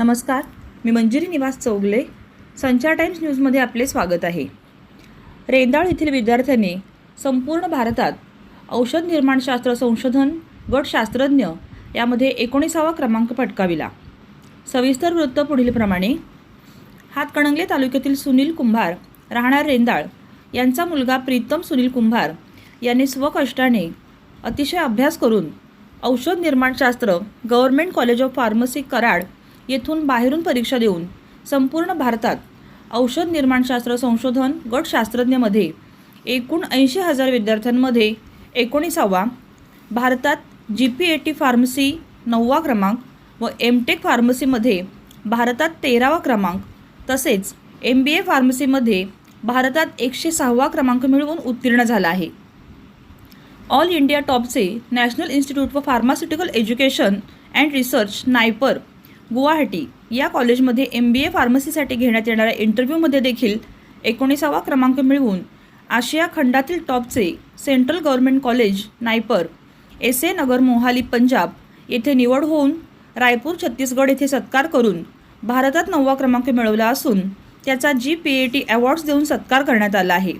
नमस्कार मी मंजिरी निवास चौगले संचार टाइम्स न्यूजमध्ये आपले स्वागत आहे. रेंदाळ येथील विद्यार्थ्यांनी संपूर्ण भारतात औषध निर्माणशास्त्र संशोधन गट शास्त्रज्ञ यामध्ये एकोणीसावा क्रमांक पटकाविला. सविस्तर वृत्त पुढीलप्रमाणे हातकणंगले तालुक्यातील सुनील कुंभार राहणार रेंदाळ यांचा मुलगा प्रीतम सुनील कुंभार यांनी स्वकष्टाने अतिशय अभ्यास करून औषध निर्माणशास्त्र government college of pharmacy Karad येथून बाहेरून परीक्षा देऊन संपूर्ण भारतात औषध निर्माणशास्त्र संशोधन गट शास्त्रज्ञमध्ये एकूण ऐंशी हजार विद्यार्थ्यांमध्ये एकोणीसावा भारतात G P A T pharmacy नववा क्रमांक व एम टेक फार्मसीमध्ये भारतात तेरावा क्रमांक तसेच एम बी ए फार्मसीमध्ये भारतात एकशे सहावा क्रमांक मिळवून उत्तीर्ण झाला आहे. All India टॉपचे national institute for pharmaceutical education and research NIPER Guwahati या कॉलेजमध्ये एम बी ए फार्मसीसाठी घेण्यात येणाऱ्या इंटरव्ह्यूमध्ये देखील एकोणीसावा क्रमांक मिळवून आशिया खंडातील टॉपचे central government college NIPER S A Nagar Mohali Punjab येथे निवड होऊन रायपूर छत्तीसगड येथे सत्कार करून भारतात नववा क्रमांक मिळवला असून त्याचा G P A T awards देऊन सत्कार करण्यात आला आहे.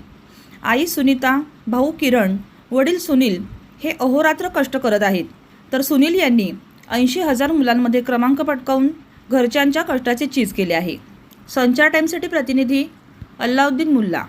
आई सुनीता भाऊ किरण वडील सुनील हे अहोरात्र कष्ट करत आहेत. तर सुनील यांनी ऐंशी हजार मुलांमध्ये क्रमांक पटकावून घरच्यांच्या कष्टाचे चीज केले आहे. संचार टाईमसाठी प्रतिनिधी अल्लाउद्दीन मुल्ला.